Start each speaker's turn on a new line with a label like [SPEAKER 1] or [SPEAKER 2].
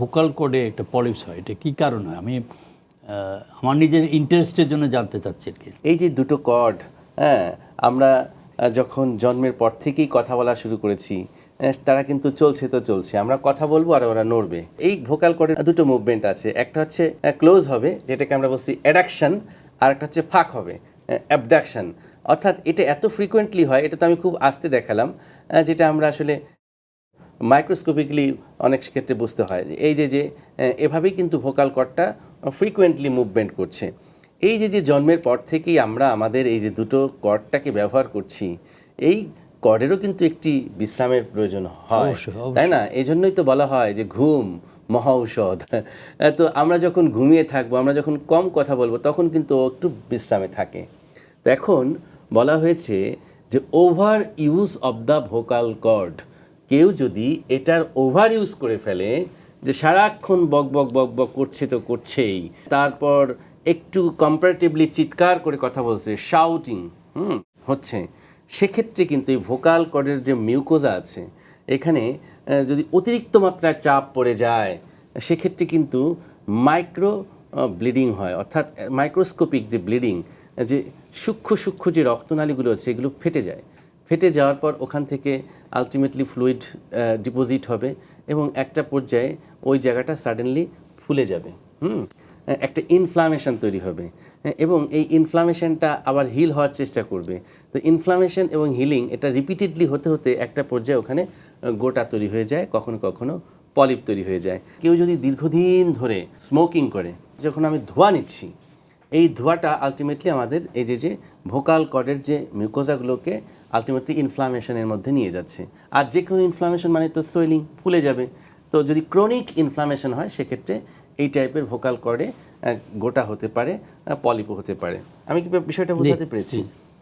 [SPEAKER 1] Vocal কোডে একটা polyps হয়, এটা কি কারণ হয়? আমি আমার নিজের ইন্টারেস্টের জন্য জানতে চাচ্ছি আর কি।
[SPEAKER 2] এই যে দুটো কর্ড হ্যাঁ আমরা যখন জন্মের পর থেকেই কথা বলা শুরু করেছি তারা কিন্তু চলছে তো চলছে, আমরা কথা বলব আর ওরা নড়বে। এই ভোকাল কর্ডের দুটো মুভমেন্ট আছে, একটা হচ্ছে ক্লোজ হবে, যেটাকে আমরা বলছি অ্যাডাকশন আর একটা হচ্ছে ফাঁক হবে অ্যাবডাকশন অর্থাৎ এটা এত ফ্রিকোয়েন্টলি হয়, এটা তো আমি খুব আস্তে দেখালাম যেটা আমরা আসলে মাইক্রোস্কোপিকলি অনেক ক্ষেত্রে বুঝতে হয় এই যে যে এভাবেই কিন্তু ভোকাল কর্ডটা ফ্রিকোয়েন্টলি মুভমেন্ট করছে। এই যে যে জন্মের পর থেকেই আমরা আমাদের এই যে দুটো কর্ডটাকে ব্যবহার করছি এই কর্ডেরও কিন্তু একটি বিশ্রামের প্রয়োজন হয়। তাই না? এই জন্যই তো বলা হয় যে ঘুম মহা ঔষধ। তো আমরা যখন ঘুমিয়ে থাকব আমরা যখন কম কথা বলব তখন কিন্তু একটু বিশ্রামে থাকে। তো এখন বলা হয়েছে যে over use of the vocal cord কেউ যদি এটার ওভার ইউজ করে ফেলে, যে সারাক্ষণ বক বক বক বক করছে তো করছেই, তারপর একটু কম্পারেটিভলি চিৎকার করে কথা বলছে শাউটিং হুম, হচ্ছে, সেক্ষেত্রে কিন্তু এই ভোকাল কর্ডের যে মিউকোজা আছে, এখানে যদি অতিরিক্ত মাত্রায় চাপ পড়ে যায়, সেক্ষেত্রে কিন্তু মাইক্রো ব্লিডিং হয়, অর্থাৎ মাইক্রোস্কোপিক যে ব্লিডিং যে সূক্ষ্ম সূক্ষ্ম যে রক্তনালীগুলো আছে, এগুলো ফেটে যায়। ফেটে যাওয়ার পর ওখান থেকে আলটিমেটলি ফ্লুইড ডিপোজিট হবে এবং একটা পর্যায়ে ওই জায়গাটা সাডেনলি ফুলে যাবে। হুম? একটা ইনফ্লামেশন তৈরি হবে। এবং এই ইনফ্লামেশনটা আবার হিল হওয়ার চেষ্টা করবে। তো ইনফ্লামেশন এবং হিলিং এটা রিপিটেডলি হতে হতে একটা পর্যায়ে ওখানে গোটা তৈরি হয়ে যায়, কখনো কখনো পলিপ তৈরি হয়ে যায়। কেউ যদি দীর্ঘদিন ধরে স্মোকিং করে, যখন আমি ধোঁয়া নিচ্ছি এই ধোঁয়াটা আলটিমেটলি আমাদের এই যে যে ভোকাল কর্ডের যে মিউকোজাগুলোকে আলটিমেটলি ইনফ্লামেশনের মধ্যে নিয়ে যাচ্ছে। আর যে কোনো ইনফ্লামেশন মানে তো সোয়েলিং ফুলে যাবে। তো যদি ক্রনিক ইনফ্লামেশন হয় সেক্ষেত্রে এই টাইপের ভোকাল কর্ডে গোটা হতে পারে পলিপো হতে পারে। আমি কি বিষয়টা বোঝাতে পেরেছি?